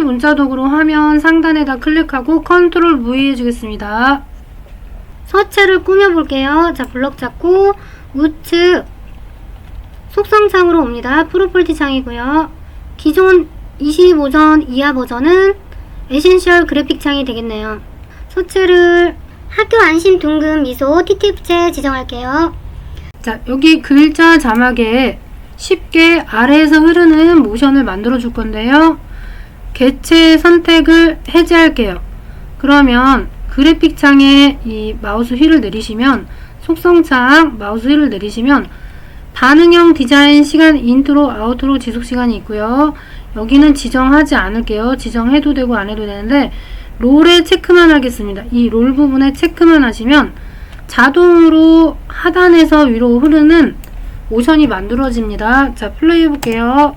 문자 도구로 화면 상단에다 클릭하고 컨트롤 V 해주겠습니다. 서체를 꾸며볼게요. 자, 블럭 잡고 우측 속성창으로 옵니다. 프로퍼티 창이고요. 기존 25전 이하 버전은 에센셜 그래픽 창이 되겠네요. 서체를 학교 안심 둥근 미소 TTF체 지정할게요. 자, 여기 글자 자막에 쉽게 아래에서 흐르는 모션을 만들어 줄 건데요. 개체 선택을 해제할게요. 그러면 그래픽 창에 이 마우스 휠을 내리시면 속성 창 마우스 휠을 내리시면 반응형 디자인 시간 인트로 아우트로 지속 시간이 있고요. 여기는 지정하지 않을게요. 지정해도 되고 안 해도 되는데 롤에 체크만 하겠습니다. 이 롤 부분에 체크만 하시면 자동으로 하단에서 위로 흐르는 모션이 만들어집니다. 자, 플레이 해볼게요.